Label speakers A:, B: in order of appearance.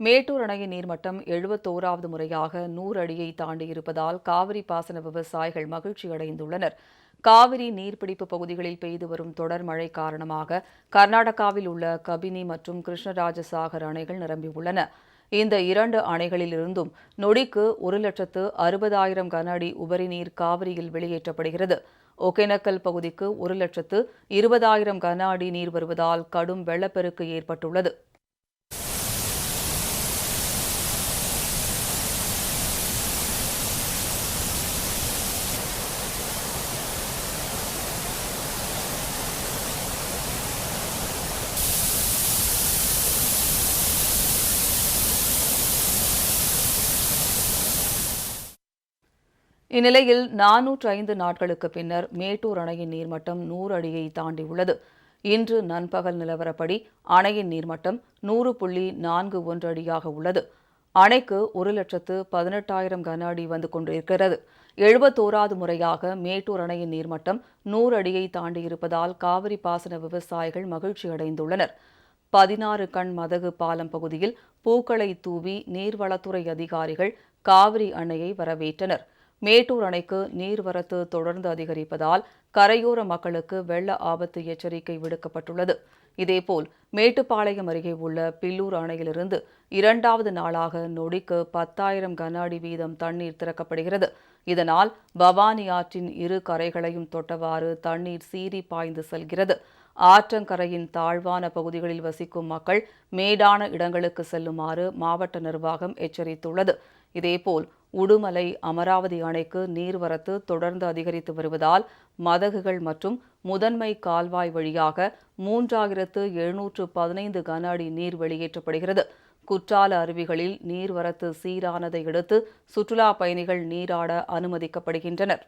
A: மேட்டூர் அணையின் நீர்மட்டம் எழுபத்தோராவது முறையாக நூறு அடியை தாண்டியிருப்பதால் காவிரி பாசன விவசாயிகள் மகிழ்ச்சி அடைந்துள்ளனர். காவிரி நீர்பிடிப்பு பகுதிகளில் பெய்து வரும் தொடர் மழை காரணமாக கர்நாடகாவில் உள்ள கபினி மற்றும் கிருஷ்ணராஜசாகர் அணைகள் நிரம்பியுள்ளன இந்த இரண்டு அணைகளிலிருந்தும் நொடிக்கு ஒரு லட்சத்து அறுபதாயிரம் கன அடி உபரி நீர் காவிரியில் வெளியேற்றப்படுகிறது. ஒகேனக்கல் பகுதிக்கு ஒரு லட்சத்து இருபதாயிரம் கன அடி நீர் வருவதால் கடும் வெள்ளப்பெருக்கு ஏற்பட்டுள்ளது. இந்நிலையில் நானூற்று ஐந்து நாட்களுக்கு பின்னர் மேட்டூர் அணையின் நீர்மட்டம் நூறு அடியை தாண்டியுள்ளது. இன்று நண்பகல் நிலவரப்படி அணையின் நீர்மட்டம் நூறு புள்ளி நான்கு ஒன்று அடியாக உள்ளது. அணைக்கு ஒரு லட்சத்து பதினெட்டாயிரம் கன அடி வந்து கொண்டிருக்கிறது. எழுபத்தோராது முறையாக மேட்டூர் அணையின் நீர்மட்டம் நூறு அடியை தாண்டியிருப்பதால் காவிரி பாசன விவசாயிகள் மகிழ்ச்சி அடைந்துள்ளனர். பதினாறு கண் மதகு பாலம் பகுதியில் பூக்களை தூவி நீர்வளத்துறை அதிகாரிகள் காவிரி அணையை வரவேற்றனர். மேட்டூர் அணைக்கு நீர்வரத்து தொடர்ந்து அதிகரிப்பதால் கரையோர மக்களுக்கு வெள்ள ஆபத்து எச்சரிக்கை விடுக்கப்பட்டுள்ளது. இதேபோல் மேட்டுப்பாளையம் அருகே உள்ள பில்லூர் அணையிலிருந்து இரண்டாவது நாளாக நொடிக்கு பத்தாயிரம் கன அடி வீதம் தண்ணீர் திறக்கப்படுகிறது. இதனால் பவானி ஆற்றின் இரு கரைகளையும் தொட்டவாறு தண்ணீர் சீறி பாய்ந்து செல்கிறது. ஆற்றங்கரையின் தாழ்வான பகுதிகளில் வசிக்கும் மக்கள் மேடான இடங்களுக்கு செல்லுமாறு மாவட்ட நிர்வாகம் எச்சரித்துள்ளது. இதேபோல் உடுமலை அமராவதி அணைக்கு நீர்வரத்து தொடர்ந்து அதிகரித்து வருவதால் மதகுகள் மற்றும் முதன்மை கால்வாய் வழியாக மூன்றாயிரத்து எழுநூற்று பதினைந்து கன அடி நீர் வெளியேற்றப்படுகிறது. குற்றால அருவிகளில் நீர்வரத்து சீரானதை அடுத்து சுற்றுலா பயணிகள் நீராட அனுமதிக்கப்படுகின்றனர்.